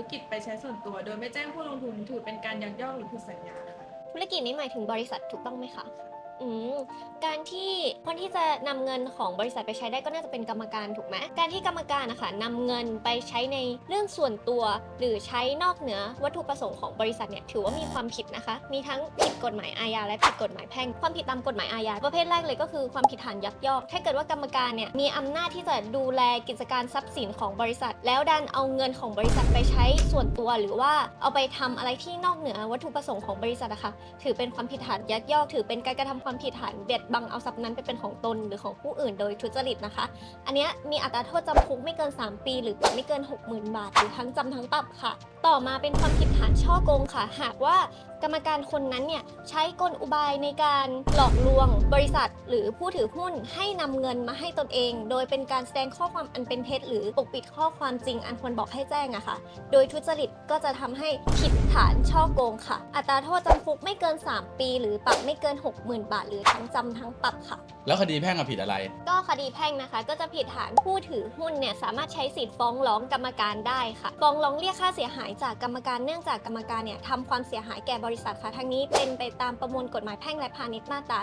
ุรกิจไปใช้ส่วนตัว โดยไม่แจ้งผู้ลงทุนถือเป็นการยักยอกหรือผิดสัญญาค่ะ ธุรกิจนี้หมายถึงบริษัทถูกต้องไหมคะ อืมการที่คนที่จะนำเงินของบริษัทไปใช้ได้ก็น่าจะเป็นกรรมการถูกไหมการที่กรรมการนะคะนำเงินไปใช้ในเรื่องส่วนตัว หรือใช้นอกเหนือวัตถุประสงค์ของบริษัทเนี่ยถือว่ามีความผิดนะคะ มีทั้งผิดกฎหมายอาญาและผิดกฎหมายแพ่งความผิดตามกฎหมายอาญาประเภทแรกเลยก็คือความผิดฐานยักยอกถ้าเกิดว่ากรรมการเนี่ยมีอำนาจที่จะดูแลกิจการทรัพย์สินของบริษัท แล้วดันเอาเงินของบริษัทไปใช้ส่วนตัว หรือว่าเอาไปทำอะไรที่นอกเหนือวัตถุประสงค์ของบริษัทอะคะถือเป็นความผิดฐานยักยอก ถือเป็นการกระทำความความผิดฐานเบียดบังเอาทรัพย์นั้นไปเป็นของตนหรือของผู้อื่นโดยทุจริตนะคะ อันนี้มีอัตราโทษจำคุกไม่เกิน 3 ปี หรือปรับไม่เกิน 60,000 บาท หรือทั้งจำทั้งปรับค่ะ ต่อมาเป็นความผิดฐานช่อโกงค่ะ หากว่ากรรมการคนนั้นเนี่ยใช้กลอุบายในการหลอกลวง บริษัท หรือผู้ถือหุ้นให้นำเงินมาให้ตนเอง โดยเป็นการแสดงข้อความอันเป็นเท็จ หรือปกปิดข้อความจริงอันควรบอกให้แจ้งอะค่ะ โดยทุจริตก็จะทำให้ผิดฐานช่อโกงค่ะ อัตราโทษจำคุกไม่เกิน 3 ปี หรือปรับไม่เกิน 60,000 บาทหรือทั้งจำทั้งปรับค่ะ แล้วคดีแพ่งอะผิดอะไร ก็คดีแพ่งนะคะ ก็จะผิดฐานผู้ถือหุ้นเนี่ยสามารถใช้สิทธิ์ฟ้องร้องกรรมการได้ค่ะฟ้องร้องเรียกค่าเสียหายจากกรรมการเนื่องจากกรรมการเนี่ยทำความเสียหายแก่บริษัทค่ะทั้งนี้เป็นไปตามประมวลกฎหมายแพ่งและพาณิชย์มาตรา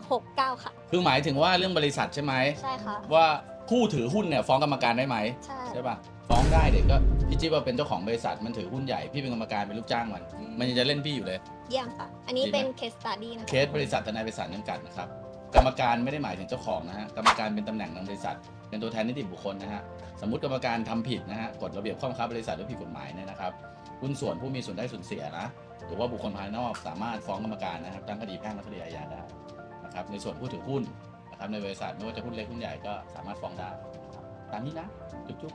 1169 ค่ะ คือหมายถึงว่าเรื่องบริษัทใช่ไหม ใช่ค่ะ ว่า ผู้ถือหุ้นเนี่ยฟ้องกรรมการได้ไหมใช่ ใช่ป่ะฟ้องได้เด็กก็พี่จิ๊บว่าเป็นเจ้าของบริษัทมันถือหุ้นใหญ่พี่เป็นกรรมการเป็นลูกจ้างมันมันยังจะเล่นพี่อยู่เลย เยี่ยมค่ะ อันนี้ดีไหมเป็นเคสตัดดี้นะคะเคสบริษัททนายบริษัทจำกัดนะครับกรรมการไม่ได้หมายถึงเจ้าของนะฮะกรรมการเป็นตำแหน่งในบริษัท เป็นตัวแทนนิติบุคคลนะฮะสมมติกรรมการทำผิดนะฮะกฎระเบียบข้อบังคับบริษัทหรือผิดกฎหมายเนี่ยนะครับหุ้นส่วนผู้มีส่วนได้ส่วนเสียนะหรือว่าบุคคลภายนอกสามารถฟ้องกรรมการนะครับตั้งคดีแพ่งและคดีอาญาได้นะครับในส่วนผู้ถือหุ้น นะครับในบริษัทไม่ว่าจะหุ้นเล็กหุ้นใหญ่ก็สามารถฟ้องได้ตามนี้นะจุ๊บ